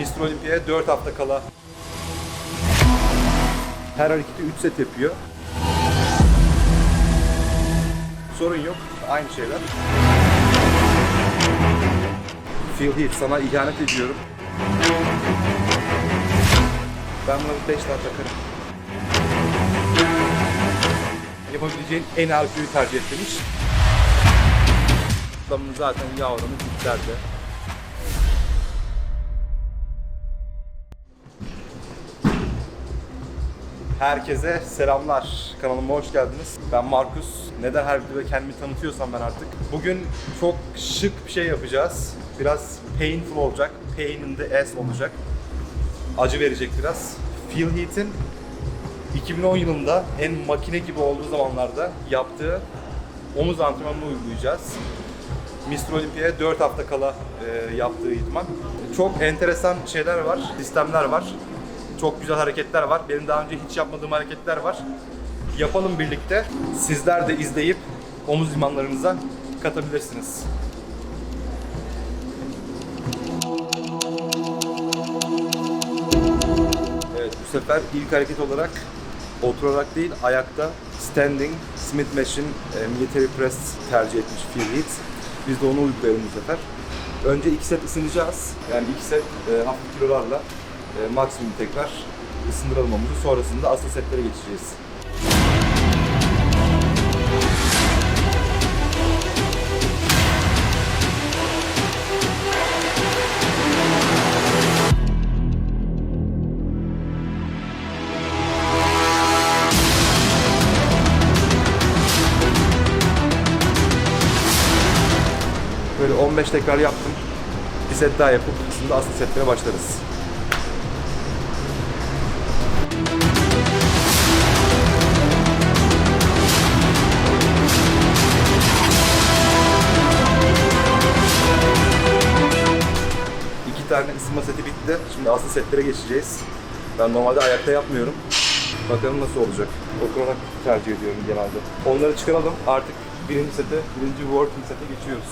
Mr. Olympia'ya 4 hafta kala her hareketi 3 set yapıyor. Sorun yok. Aynı şeyler. Feel Heat sana ihanet ediyorum. Ben buna 5 tane takarım. Yapabileceğin en RP'yi tercih etmiş. Adamın zaten yavrunu diplerdi. Herkese selamlar. Kanalıma hoş geldiniz. Ben Markus. Neden her videoda kendimi tanıtıyorsam ben artık. Bugün çok şık bir şey yapacağız. Biraz painful olacak. Pain in the ass olacak. Acı verecek biraz. Phil Heath'in 2010 yılında en makine gibi olduğu zamanlarda yaptığı omuz antrenmanını uygulayacağız. Mr. Olympia'ya 4 hafta kala e, yaptığı idman. Çok enteresan şeyler var, sistemler var. Çok güzel hareketler var. Benim daha önce hiç yapmadığım hareketler var. Yapalım birlikte. Sizler de izleyip omuz idmanlarınıza katabilirsiniz. Evet bu sefer ilk hareket olarak oturarak değil ayakta standing Smith Machine e, military press tercih etmiş Phil. Biz de onu uygulayalım bu sefer. Önce iki set ısınacağız. Yani iki set e, hafif kilolarla e, maksimum tekrar ısındıralım omuzu. Sonrasında asıl setlere geçeceğiz. Böyle 15 tekrar yaptım. Bir set daha yapıp şimdi asıl setlere başlarız. Tane ısınma seti bitti. Şimdi asıl setlere geçeceğiz. Ben normalde ayakta yapmıyorum. Bakalım nasıl olacak. Oturarak tercih ediyorum genelde. Onları çıkaralım. Artık birinci sete, birinci working sete geçiyoruz.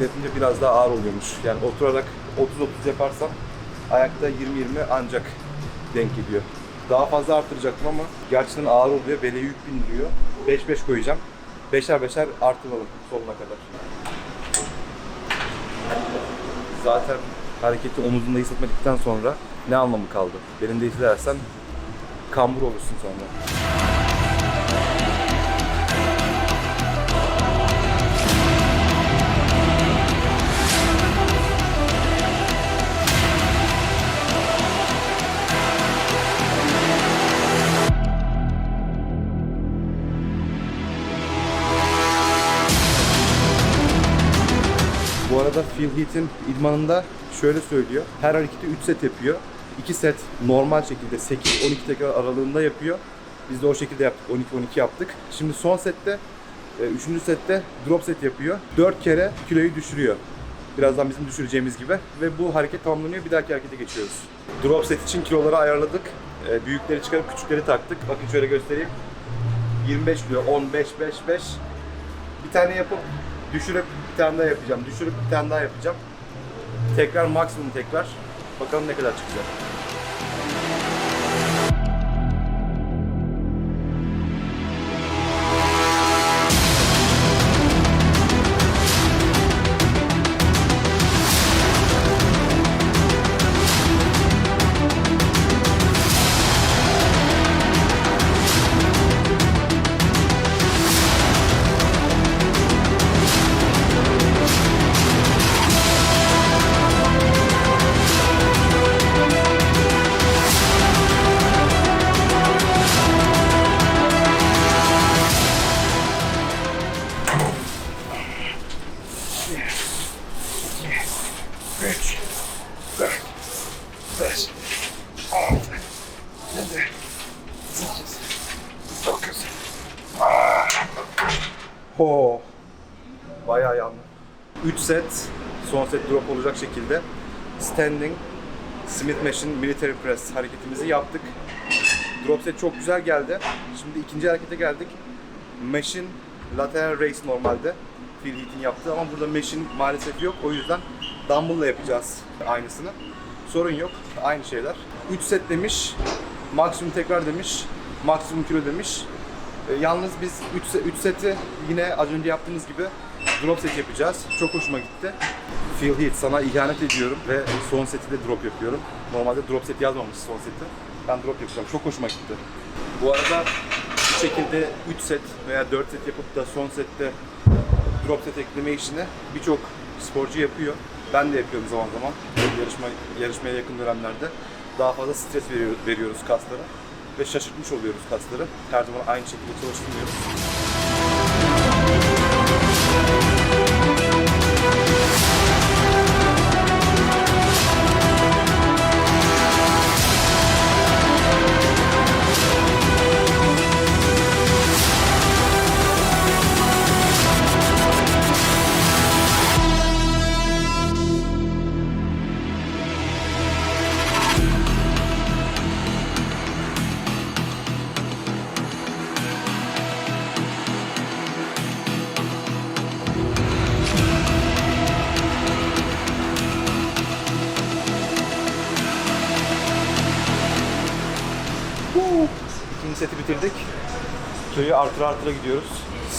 Ayakta biraz daha ağır oluyormuş. Yani oturarak 30-30 yaparsam ayakta 20-20 ancak denk geliyor. Daha fazla arttıracaktım ama gerçekten ağır oluyor. Bele yük bindiriyor. 5-5 koyacağım. Beşer beşer artıralım sonuna kadar. Zaten hareketi omuzunda hissetmedikten sonra ne anlamı kaldı? Belinde hissedersen kambur olursun sonra. Phil Heath'in idmanında şöyle söylüyor. Her hareketi 3 set yapıyor. 2 set normal şekilde 8-12 tekrar aralığında yapıyor. Biz de o şekilde yaptık. 12-12 yaptık. Şimdi son sette, 3. sette drop set yapıyor. 4 kere kiloyu düşürüyor. Birazdan bizim düşüreceğimiz gibi. Ve bu hareket tamamlanıyor. Bir dahaki harekete geçiyoruz. Drop set için kiloları ayarladık. E, Büyükleri çıkarıp küçükleri taktık. Bakın şöyle göstereyim. 25 kilo, 10, 5, 5, 5. Bir tane yapıp düşürüp bir tane daha yapacağım. Düşürüp bir tane daha yapacağım. Tekrar maksimum tekrar. Bakalım ne kadar çıkacak. Ho. Bayağı yandı. 3 set, son set drop olacak şekilde standing Smith Machine Military Press hareketimizi yaptık. Drop set çok güzel geldi. Şimdi ikinci harekete geldik. Machine lateral raise normalde. Phil Heath'in yaptığı ama burada machine maalesef yok. O yüzden dumbbell'la yapacağız aynısını. Sorun yok. Aynı şeyler. 3 set demiş. Maksimum tekrar demiş. Maksimum kilo demiş. E, yalnız biz 3 set, üç seti yine az önce yaptığımız gibi drop set yapacağız. Çok hoşuma gitti. Phil Heath sana ihanet ediyorum ve son seti de drop yapıyorum. Normalde drop set yazmamış son seti. Ben drop yapacağım. Çok hoşuma gitti. Bu arada bu şekilde 3 set veya 4 set yapıp da son sette drop set ekleme işini birçok sporcu yapıyor. Ben de yapıyorum zaman zaman. Yarışma, yarışmaya yakın dönemlerde. Daha fazla stres veriyor, veriyoruz kaslara. Ve şaşırtmış oluyoruz kasları. Her zaman aynı şekilde çalıştırmıyoruz. Seti bitirdik. Kiloyu artıra artıra gidiyoruz.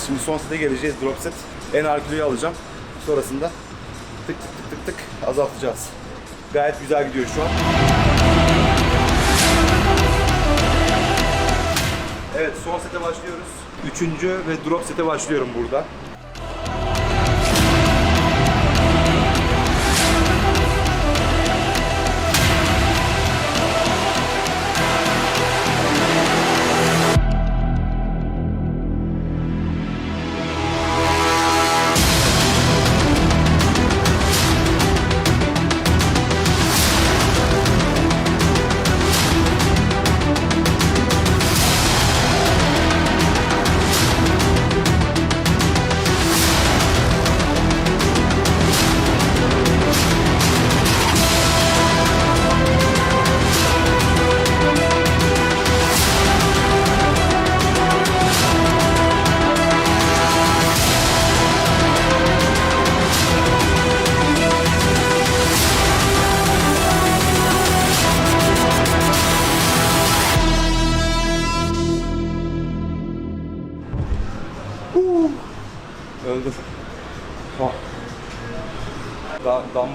Şimdi son sete geleceğiz drop set. En ağır alacağım. Sonrasında tık tık tık tık tık azaltacağız. Gayet güzel gidiyor şu an. Evet son sete başlıyoruz. Üçüncü ve drop sete başlıyorum burada.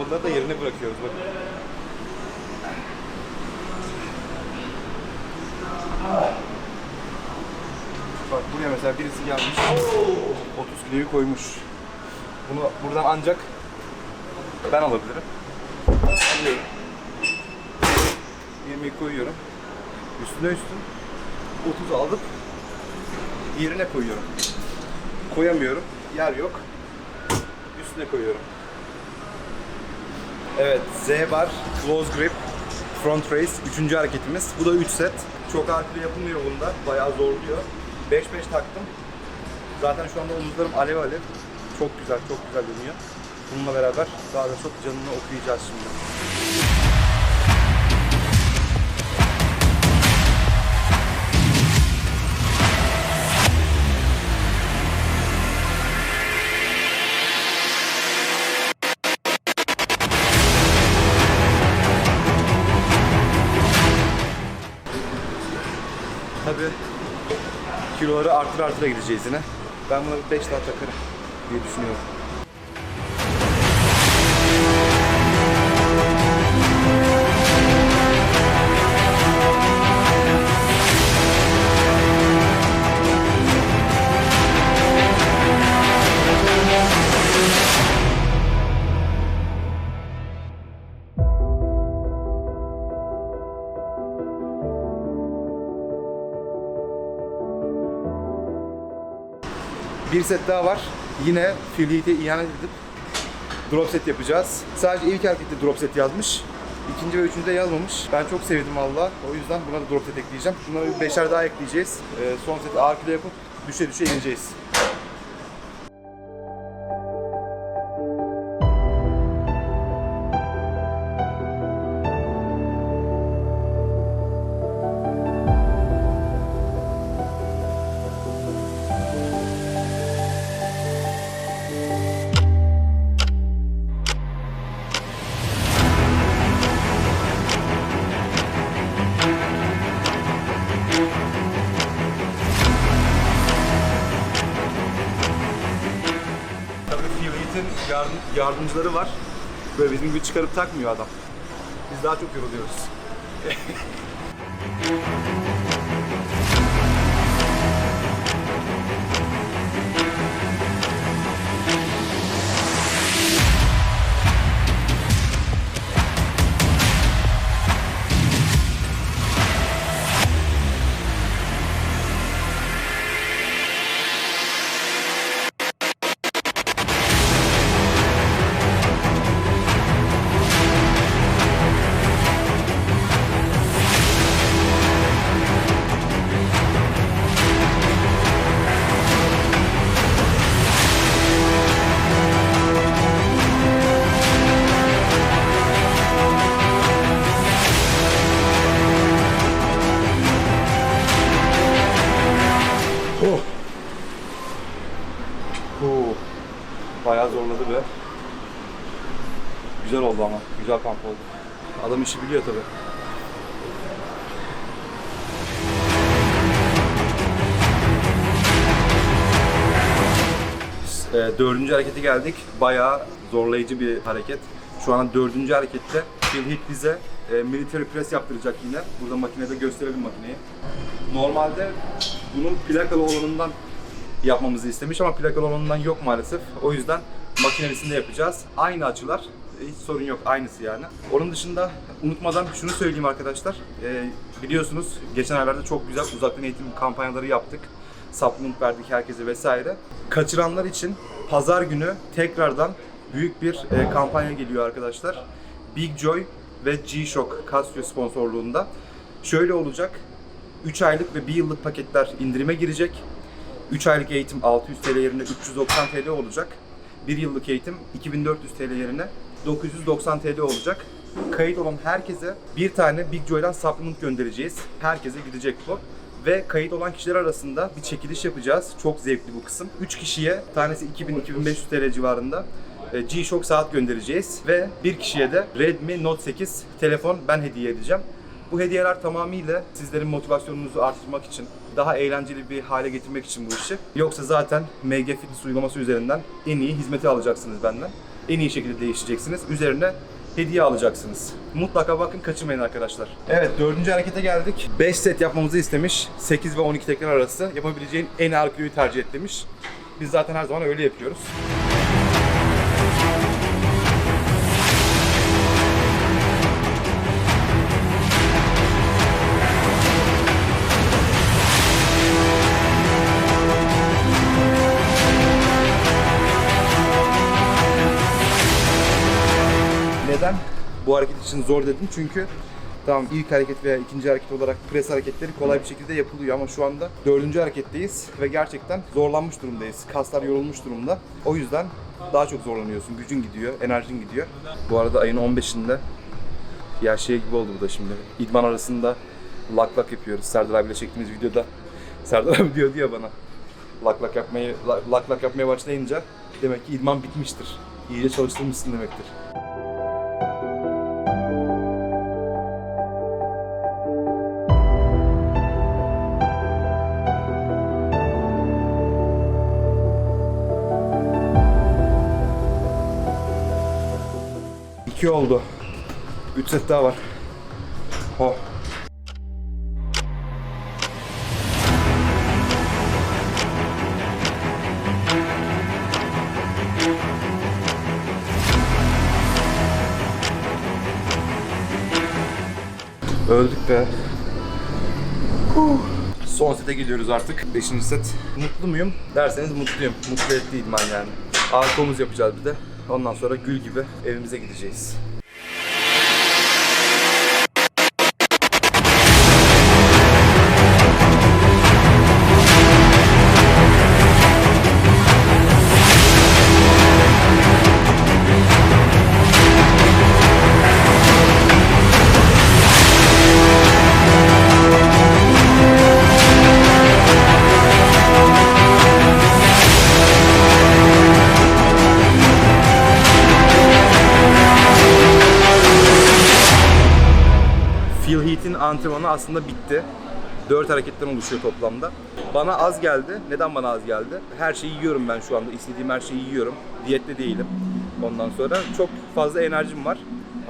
Dumbbell'ları da yerine bırakıyoruz bakın. Bak buraya mesela birisi gelmiş. 30 kiloyu koymuş. Bunu buradan ancak ben alabilirim. Alıyorum. 20'yi koyuyorum. Üstüne üstün 30 aldım. Yerine koyuyorum koyamıyorum. Yer yok. Üstüne koyuyorum. Evet, Z bar, close grip, front raise. Üçüncü hareketimiz. Bu da 3 set. Çok kilo yapılmıyor bunda. Bayağı zorluyor. 5-5 taktım. Zaten şu anda omuzlarım alev alev. Çok güzel, çok güzel dönüyor. Bununla beraber daha da çok canını okuyacağız şimdi. Kiloları artır artıra gideceğiz yine. Ben buna bir 5 daha takarım diye düşünüyorum. Bir set daha var. Yine Philly'de ihanet edip drop set yapacağız. Sadece ilk harekette drop set yazmış. İkinci ve üçüncüde yazmamış. Ben çok sevdim valla. O yüzden buna da drop set ekleyeceğim. Bunlara bir beşer daha ekleyeceğiz. Ee, son seti ağır yapıp düşe düşe ineceğiz. Yardımcıları var. Böyle bizim gibi çıkarıp takmıyor adam. Biz daha çok yoruluyoruz. Güzel kamp oldu. Adam işi biliyor tabi. E, dördüncü harekete geldik. Bayağı zorlayıcı bir hareket. Şu an dördüncü harekette Phil Heath bize e, military press yaptıracak yine. Burada makinede gösterelim makineyi. Normalde bunun plakalı olanından yapmamızı istemiş ama plakalı olanından yok maalesef. O yüzden makinelisinde yapacağız. Aynı açılar. Hiç sorun yok. Aynısı yani. Onun dışında unutmadan şunu söyleyeyim arkadaşlar. Ee, biliyorsunuz geçen aylarda çok güzel uzaktan eğitim kampanyaları yaptık. Supplement verdik herkese vesaire. Kaçıranlar için pazar günü tekrardan büyük bir e, kampanya geliyor arkadaşlar. Big Joy ve G-Shock Casio sponsorluğunda. Şöyle olacak. 3 aylık ve 1 yıllık paketler indirime girecek. 3 aylık eğitim 600 TL yerine 390 TL olacak. 1 yıllık eğitim 2400 TL yerine 990 TL olacak. Kayıt olan herkese bir tane Big Joy'dan supplement göndereceğiz. Herkese gidecek bu. Ve kayıt olan kişiler arasında bir çekiliş yapacağız. Çok zevkli bu kısım. 3 kişiye tanesi 2000-2500 TL civarında e, G-Shock saat göndereceğiz. Ve bir kişiye de Redmi Note 8 telefon ben hediye edeceğim. Bu hediyeler tamamıyla sizlerin motivasyonunuzu artırmak için, daha eğlenceli bir hale getirmek için bu işi. Yoksa zaten MG Fitness uygulaması üzerinden en iyi hizmeti alacaksınız benden. En iyi şekilde değişeceksiniz. Üzerine hediye alacaksınız. Mutlaka bakın kaçırmayın arkadaşlar. Evet dördüncü harekete geldik. 5 set yapmamızı istemiş. 8 ve 12 tekrar arası yapabileceğin en ağır tercih et demiş. Biz zaten her zaman öyle yapıyoruz. Bu hareket için zor dedim? Çünkü tamam ilk hareket veya ikinci hareket olarak pres hareketleri kolay bir şekilde yapılıyor ama şu anda dördüncü hareketteyiz ve gerçekten zorlanmış durumdayız. Kaslar yorulmuş durumda. O yüzden daha çok zorlanıyorsun. Gücün gidiyor, enerjin gidiyor. Bu arada ayın 15'inde ya şey gibi oldu bu da şimdi. İdman arasında lak lak yapıyoruz. Serdar abiyle çektiğimiz videoda Serdar abi diyordu ya bana lak lak yapmayı lak lak yapmaya başlayınca demek ki idman bitmiştir. İyice çalıştırmışsın demektir. İki oldu. Üç set daha var. Oh. Öldük be. Huh. Son sete gidiyoruz artık. Beşinci set. Mutlu muyum? Derseniz mutluyum. Mutlu ettiydim ben yani. Arka omuz yapacağız bir de. Ondan sonra gül gibi evimize gideceğiz. Aslında bitti. 4 hareketten oluşuyor toplamda. Bana az geldi. Neden bana az geldi? Her şeyi yiyorum ben şu anda. İstediğim her şeyi yiyorum. Diyette değilim. Ondan sonra çok fazla enerjim var.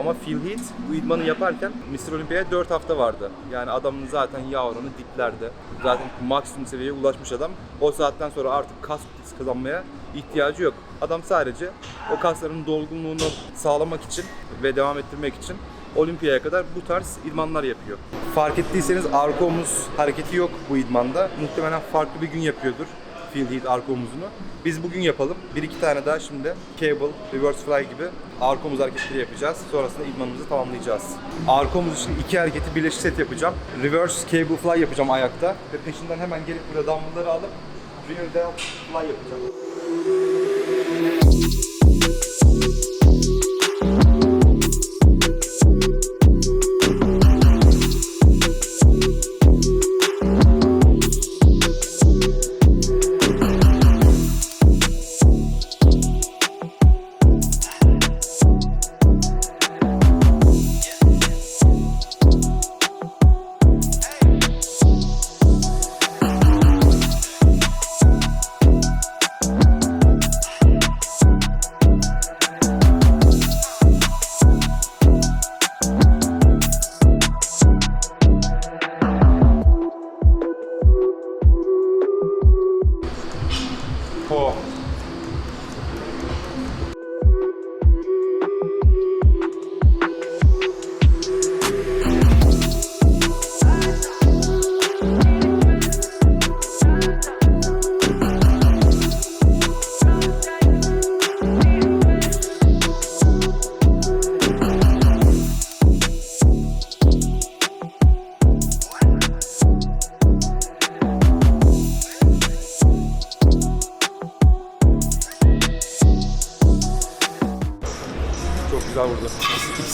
Ama Phil Heath bu idmanı yaparken Mr. Olympia'ya 4 hafta vardı. Yani adamın zaten yağ oranı diplerde. Zaten maksimum seviyeye ulaşmış adam. O saatten sonra artık kas kütlesi kazanmaya ihtiyacı yok. Adam sadece o kasların dolgunluğunu sağlamak için ve devam ettirmek için Olimpiyaya kadar bu tarz idmanlar yapıyor. Fark ettiyseniz arka omuz hareketi yok bu idmanda. Muhtemelen farklı bir gün yapıyordur. Phil Heath arka omuzunu. Biz bugün yapalım. Bir iki tane daha şimdi cable, reverse fly gibi arka omuz hareketleri yapacağız. Sonrasında idmanımızı tamamlayacağız. Arka omuz için iki hareketi birleşik set yapacağım. Reverse cable fly yapacağım ayakta. Ve peşinden hemen gelip burada dumbbellları alıp rear delt fly yapacağım.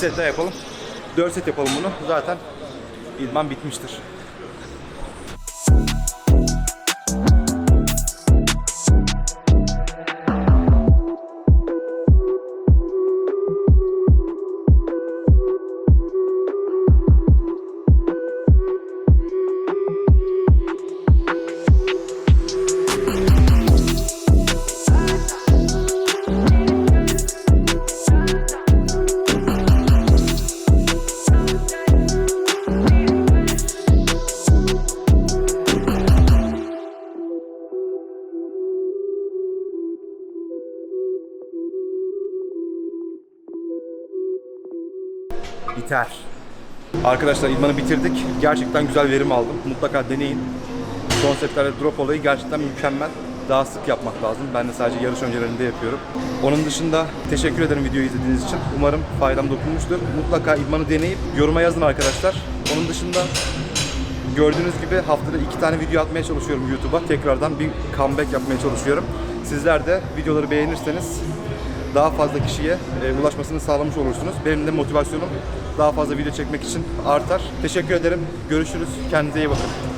Set daha yapalım. Dört set yapalım bunu. Zaten idman bitmiştir. Biter. Arkadaşlar idmanı bitirdik. Gerçekten güzel verim aldım. Mutlaka deneyin. Son setlerde drop olayı gerçekten mükemmel. Daha sık yapmak lazım. Ben de sadece yarış öncelerinde yapıyorum. Onun dışında teşekkür ederim videoyu izlediğiniz için. Umarım faydam dokunmuştur. Mutlaka idmanı deneyip yoruma yazın arkadaşlar. Onun dışında gördüğünüz gibi haftada iki tane video atmaya çalışıyorum YouTube'a. Tekrardan bir comeback yapmaya çalışıyorum. Sizler de videoları beğenirseniz daha fazla kişiye e, ulaşmasını sağlamış olursunuz. Benim de motivasyonum daha fazla video çekmek için artar. Teşekkür ederim. Görüşürüz. Kendinize iyi bakın.